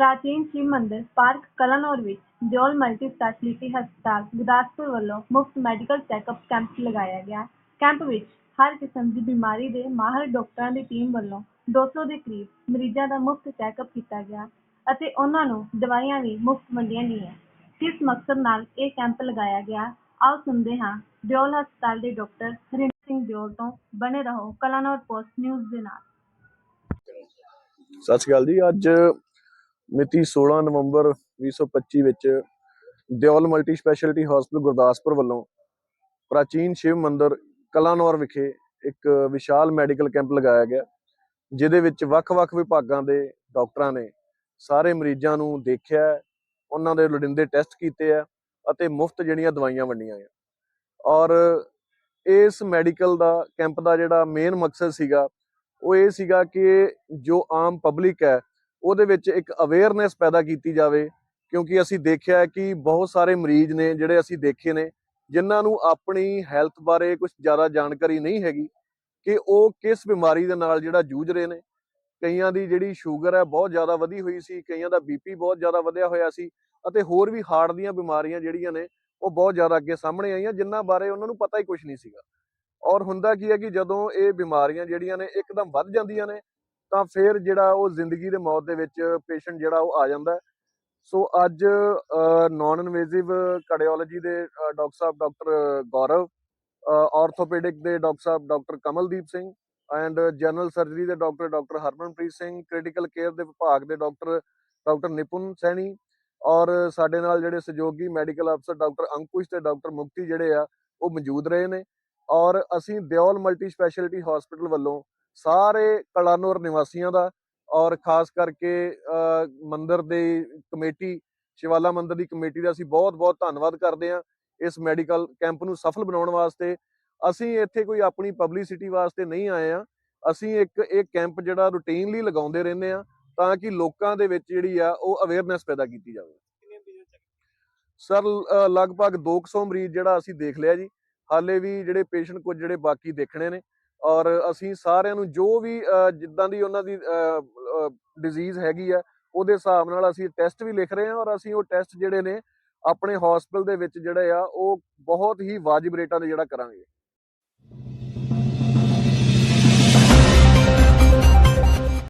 ਪ੍ਰਾਚੀਨ ਸ਼ਿਵ ਮੰਦਿਰ, ਪਾਰਕ ਕਲਾਨੌਰ ਵਿੱਚ ਦਿਓਲ ਮਲਟੀ ਸਪੈਸ਼ਲਿਟੀ ਹਸਪਤਾਲ, ਗੁਰਦਾਸਪੁਰ ਵੱਲੋਂ ਮੁਫਤ ਮੈਡੀਕਲ ਚੈੱਕਅਪ ਕੈਂਪ ਲਗਾਇਆ ਗਿਆ। ਕੈਂਪ ਵਿੱਚ ਹਰ ਕਿਸਮ ਦੀ ਬਿਮਾਰੀ ਦੇ ਮਾਹਰ ਡਾਕਟਰਾਂ ਦੀ ਟੀਮ ਵੱਲੋਂ 200 ਦੇ ਕਰੀਬ ਮਰੀਜ਼ਾਂ ਦਾ ਮੁਫਤ ਚੈੱਕਅਪ ਕੀਤਾ ਗਿਆ ਅਤੇ ਉਹਨਾਂ ਨੂੰ ਦਵਾਈਆਂ ਵੀ ਮੁਫਤ ਵੰਡੀਆਂ ਗਈਆਂ। ਕਿਸ ਮਕਸਦ ਨਾਲ ਇਹ ਕੈਂਪ ਲਗਾਇਆ ਗਿਆ। ਆਓ ਸੁਣਦੇ ਹਾਂ ਦਿਓਲ ਹਸਪਤਾਲ ਦੇ ਡਾਕਟਰ ਹਰਿੰਦਰ ਸਿੰਘ ਦਿਓਲ ਤੋਂ। ਬਣੇ ਰਹੋ ਕਲਾਨੌਰ ਪੋਸਟ ਨਿਊਜ਼ ਦੇ ਨਾਲ। ਸਤਿ ਸ਼੍ਰੀ ਅਕਾਲ ਜੀ। ਅੱਜ ਮਿਤੀ 16 ਨਵੰਬਰ 2025 ਵਿੱਚ Deol multi speciality hospital Gurdaspur ਵੱਲੋਂ ਪ੍ਰਾਚੀਨ ਸ਼ਿਵ ਮੰਦਿਰ ਕਲਾਨੌਰ ਵਿਖੇ ਇੱਕ ਵਿਸ਼ਾਲ ਮੈਡੀਕਲ ਕੈਂਪ ਲਗਾਇਆ ਗਿਆ, ਜਿਹਦੇ ਵਿੱਚ ਵੱਖ-ਵੱਖ ਵਿਭਾਗਾਂ ਦੇ ਡਾਕਟਰਾਂ ਨੇ ਸਾਰੇ ਮਰੀਜ਼ਾਂ ਨੂੰ ਦੇਖਿਆ, ਉਹਨਾਂ ਦੇ ਲੋੜੀਂਦੇ ਟੈਸਟ ਕੀਤੇ ਆ ਅਤੇ ਮੁਫਤ ਜਿਹੜੀਆਂ ਦਵਾਈਆਂ ਵੰਡੀਆਂ ਆ ਔਰ ਇਸ ਮੈਡੀਕਲ ਦਾ, ਕੈਂਪ ਦਾ ਜਿਹੜਾ ਮੇਨ ਮਕਸਦ ਸੀਗਾ, ਉਹ ਇਹ ਸੀਗਾ ਕਿ ਜੋ ਆਮ ਪਬਲਿਕ ਹੈ ਉਹਦੇ ਵਿੱਚ ਇੱਕ ਅਵੇਅਰਨੈਸ ਪੈਦਾ ਕੀਤੀ ਜਾਵੇ, ਕਿਉਂਕਿ ਅਸੀਂ ਦੇਖਿਆ ਕਿ ਬਹੁਤ ਸਾਰੇ ਮਰੀਜ਼ ਨੇ ਜਿਹੜੇ ਅਸੀਂ ਦੇਖੇ ਨੇ, ਜਿਨ੍ਹਾਂ ਨੂੰ ਆਪਣੀ ਹੈਲਥ ਬਾਰੇ ਕੁਝ ਜ਼ਿਆਦਾ ਜਾਣਕਾਰੀ ਨਹੀਂ ਹੈਗੀ ਕਿ ਉਹ ਕਿਸ ਬਿਮਾਰੀ ਦੇ ਨਾਲ ਜਿਹੜਾ ਜੂਝ ਰਹੇ ਨੇ। ਕਈਆਂ ਦੀ ਜਿਹੜੀ ਸ਼ੂਗਰ ਹੈ ਬਹੁਤ ਜ਼ਿਆਦਾ ਵਧੀ ਹੋਈ ਸੀ, ਕਈਆਂ ਦਾ ਬੀਪੀ ਬਹੁਤ ਜ਼ਿਆਦਾ ਵਧਿਆ ਹੋਇਆ ਸੀ ਅਤੇ ਹੋਰ ਵੀ ਹਾਰਟ ਦੀਆਂ ਬਿਮਾਰੀਆਂ ਜਿਹੜੀਆਂ ਨੇ ਉਹ ਬਹੁਤ ਜ਼ਿਆਦਾ ਅੱਗੇ ਸਾਹਮਣੇ ਆਈਆਂ, ਜਿਨ੍ਹਾਂ ਬਾਰੇ ਉਹਨਾਂ ਨੂੰ ਪਤਾ ਹੀ ਕੁਝ ਨਹੀਂ ਸੀਗਾ। ਔਰ ਹੁੰਦਾ ਕੀ ਹੈ ਕਿ ਜਦੋਂ ਇਹ ਬਿਮਾਰੀਆਂ ਜਿਹੜੀਆਂ ਨੇ ਇੱਕਦਮ ਵੱਧ ਜਾਂਦੀਆਂ ਨੇ ਤਾਂ ਫਿਰ ਜਿਹੜਾ ਉਹ ਜ਼ਿੰਦਗੀ ਦੇ ਮੌਤ ਦੇ ਵਿੱਚ ਪੇਸ਼ੈਂਟ ਜਿਹੜਾ ਉਹ ਆ ਜਾਂਦਾ ਸੋ ਅੱਜ ਨਾਨ ਇਨਵੇਸਿਵ ਕਾਰਡੀਓਲੋਜੀ ਦੇ ਡਾਕਟਰ ਸਾਹਿਬ ਡਾਕਟਰ ਗੌਰਵ ਆਰਥੋਪੈਡਿਕ ਦੇ doctor Sahib doctor Kamaldeep Singh and general surgery ਦੇ doctor doctor Harmanpreet Singh critical care ਦੇ ਵਿਭਾਗ ਦੇ ਡਾਕਟਰ ਡਾਕਟਰ ਨਿਪੁਨ ਸੈਣੀ ਔਰ ਸਾਡੇ ਨਾਲ ਜਿਹੜੇ ਸਹਿਯੋਗੀ ਮੈਡੀਕਲ ਅਫਸਰ ਡਾਕਟਰ ਅੰਕੁਸ਼ ਤੇ ਡਾਕਟਰ ਮੁਕਤੀ ਜਿਹੜੇ ਆ, ਉਹ ਮੌਜੂਦ ਰਹੇ ਨੇ। ਔਰ ਅਸੀਂ ਦਿਓਲ ਮਲਟੀ ਸਪੈਸ਼ਲਿਟੀ ਹਸਪੀਟਲ ਵੱਲੋਂ ਸਾਰੇ ਕਲਾਨੌਰ ਨਿਵਾਸੀਆਂ ਦਾ ਔਰ ਖਾਸ ਕਰਕੇ ਮੰਦਿਰ ਦੀ ਕਮੇਟੀ ਸ਼ਿਵਾਲਾ ਮੰਦਿਰ ਦੀ ਕਮੇਟੀ ਦਾ ਅਸੀਂ ਬਹੁਤ-ਬਹੁਤ ਧੰਨਵਾਦ ਕਰਦੇ ਹਾਂ ਇਸ ਮੈਡੀਕਲ ਕੈਂਪ ਨੂੰ ਸਫਲ ਬਣਾਉਣ ਵਾਸਤੇ। ਅਸੀਂ ਇੱਥੇ ਕੋਈ ਆਪਣੀ ਪਬਲਿਸਿਟੀ ਵਾਸਤੇ ਨਹੀਂ ਆਏ ਆ ਅਸੀਂ ਇੱਕ ਇਹ ਕੈਂਪ ਜਿਹੜਾ ਰੂਟੀਨਲੀ ਲਗਾਉਂਦੇ ਰਹਿੰਦੇ ਆ ਤਾਂ ਕਿ ਲੋਕਾਂ ਦੇ ਵਿੱਚ ਜਿਹੜੀ ਆ ਉਹ ਅਵੇਅਰਨੈਸ ਪੈਦਾ ਕੀਤੀ ਜਾਵੇ। ਸਰ ਲਗਭਗ 200 ਮਰੀਜ਼ ਜਿਹੜਾ ਅਸੀਂ ਦੇਖ ਲਿਆ ਜੀ। ਹਾਲੇ ਵੀ ਜਿਹੜੇ ਪੇਸ਼ੈਂਟ ਕੁਝ ਜਿਹੜੇ ਬਾਕੀ ਦੇਖਣੇ ਨੇ ਔਰ ਅਸੀਂ ਸਾਰਿਆਂ ਨੂੰ ਜੋ ਵੀ ਜਿੱਦਾਂ ਦੀ ਉਹਨਾਂ ਦੀ ਡਿਜ਼ੀਜ਼ ਹੈਗੀ ਆ, ਉਹਦੇ ਹਿਸਾਬ ਨਾਲ ਅਸੀਂ ਟੈਸਟ ਵੀ ਲਿਖ ਰਹੇ ਹਾਂ ਔਰ ਅਸੀਂ ਉਹ ਟੈਸਟ ਜਿਹੜੇ ਨੇ ਆਪਣੇ ਹਸਪੀਟਲ ਦੇ ਵਿੱਚ ਜਿਹੜੇ ਆ, ਉਹ ਬਹੁਤ ਹੀ ਵਾਜਿਬ ਰੇਟਾਂ ਦੇ ਜਿਹੜਾ ਕਰਾਂਗੇ।